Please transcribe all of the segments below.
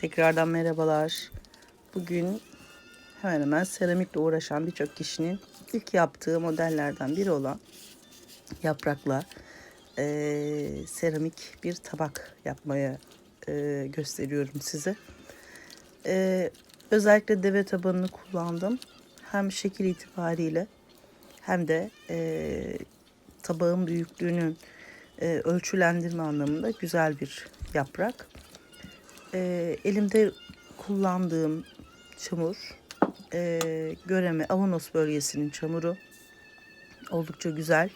Tekrardan merhabalar. Bugün hemen hemen seramikle uğraşan birçok kişinin ilk yaptığı modellerden biri olan yaprakla eee, seramik bir tabak yapmaya eee, gösteriyorum size. Eee, özellikle deve tabanını kullandım. Hem şekil itibariyle hem de eee, tabağın büyüklüğünün eee, ölçülendirme anlamında güzel bir yaprak. Eee, elimde kullandığım çamur eee Göreme Avanos bölgesinin çamuru. Oldukça güzel,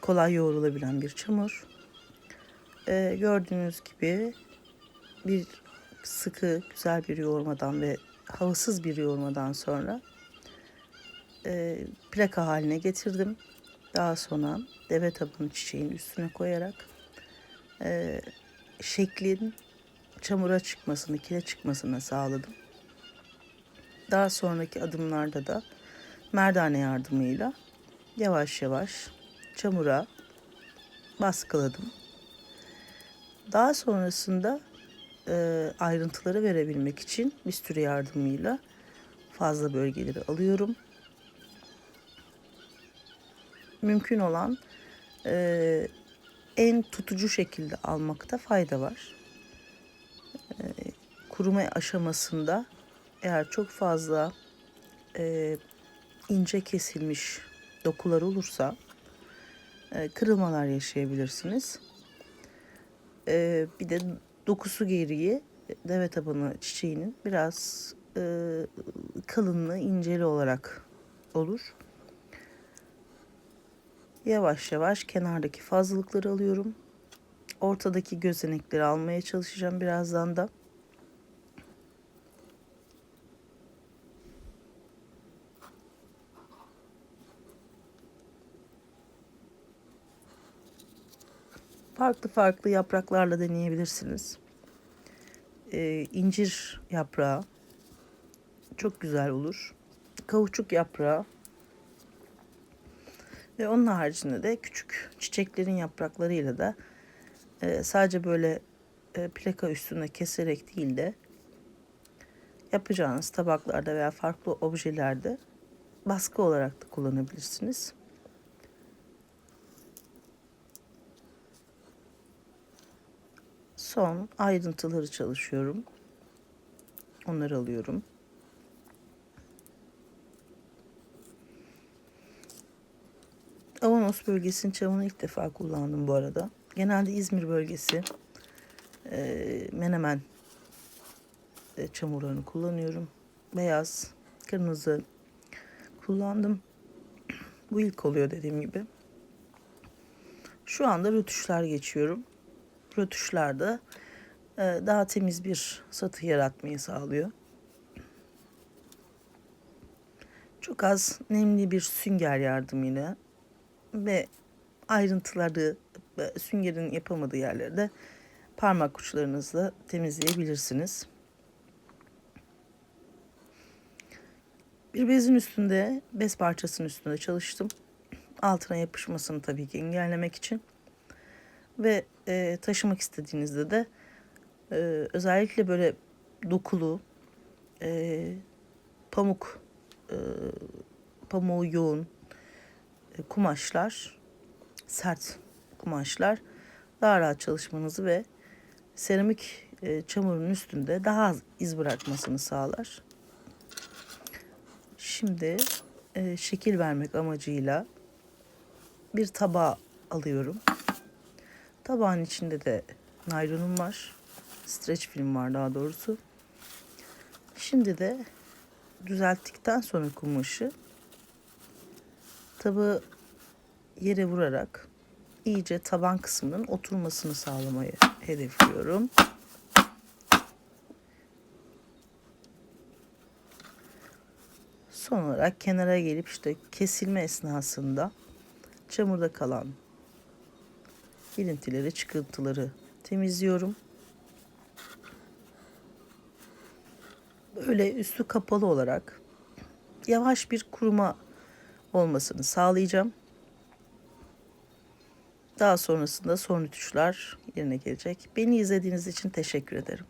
kolay yoğrulabilen bir çamur. Eee, gördüğünüz gibi bir sıkı, güzel bir yoğurmadan ve havasız bir yoğurmadan sonra eee, plaka haline getirdim. Daha sonra deve tabanı çiçeğin üstüne koyarak eee, şeklin çamura çıkmasını, kile çıkmasını sağladım. Daha sonraki adımlarda da merdane yardımıyla yavaş yavaş çamura baskıladım. Daha sonrasında e, ayrıntıları verebilmek için bisturi yardımıyla fazla bölgeleri alıyorum. Mümkün olan e, en tutucu şekilde almakta fayda var. E, kuruma aşamasında eğer çok fazla e, ince kesilmiş dokular olursa e, kırılmalar yaşayabilirsiniz. E, bir de dokusu geriye deve tabanı çiçeğinin biraz e, kalınlığı inceli olarak olur. Yavaş yavaş kenardaki fazlalıkları alıyorum. Ortadaki gözenekleri almaya çalışacağım birazdan da. Farklı farklı yapraklarla deneyebilirsiniz. Ee, incir yaprağı çok güzel olur. Kavuçuk yaprağı ve onun haricinde de küçük çiçeklerin yapraklarıyla da e, sadece böyle e, plaka üstüne keserek değil de yapacağınız tabaklarda veya farklı objelerde baskı olarak da kullanabilirsiniz. Son ayrıntıları çalışıyorum. Onları alıyorum. Avanos bölgesinin çamını ilk defa kullandım bu arada. Genelde İzmir bölgesi e, Menemen e, çamurlarını kullanıyorum. Beyaz, kırmızı kullandım. Bu ilk oluyor dediğim gibi. Şu anda rötuşlar geçiyorum. Rötuşlarda e, daha temiz bir satı yaratmayı sağlıyor. Çok az nemli bir sünger yardımıyla ve ayrıntıları e, süngerin yapamadığı yerlerde parmak uçlarınızla temizleyebilirsiniz. Bir bezin üstünde, bez parçasının üstünde çalıştım. Altına yapışmasını tabii ki engellemek için. Ve e, taşımak istediğinizde de e, özellikle böyle dokulu, e, pamuk, e, pamuğu yoğun e, kumaşlar, sert kumaşlar daha rahat çalışmanızı ve seramik e, çamurun üstünde daha az iz bırakmasını sağlar. Şimdi e, şekil vermek amacıyla bir tabağı alıyorum. Tabağın içinde de naylonum var. Streç film var daha doğrusu. Şimdi de düzelttikten sonra kumaşı tabağı yere vurarak iyice taban kısmının oturmasını sağlamayı hedefliyorum. Son olarak kenara gelip işte kesilme esnasında çamurda kalan girintileri, çıkıntıları temizliyorum. Böyle üstü kapalı olarak yavaş bir kuruma olmasını sağlayacağım. Daha sonrasında son rütuşlar yerine gelecek. Beni izlediğiniz için teşekkür ederim.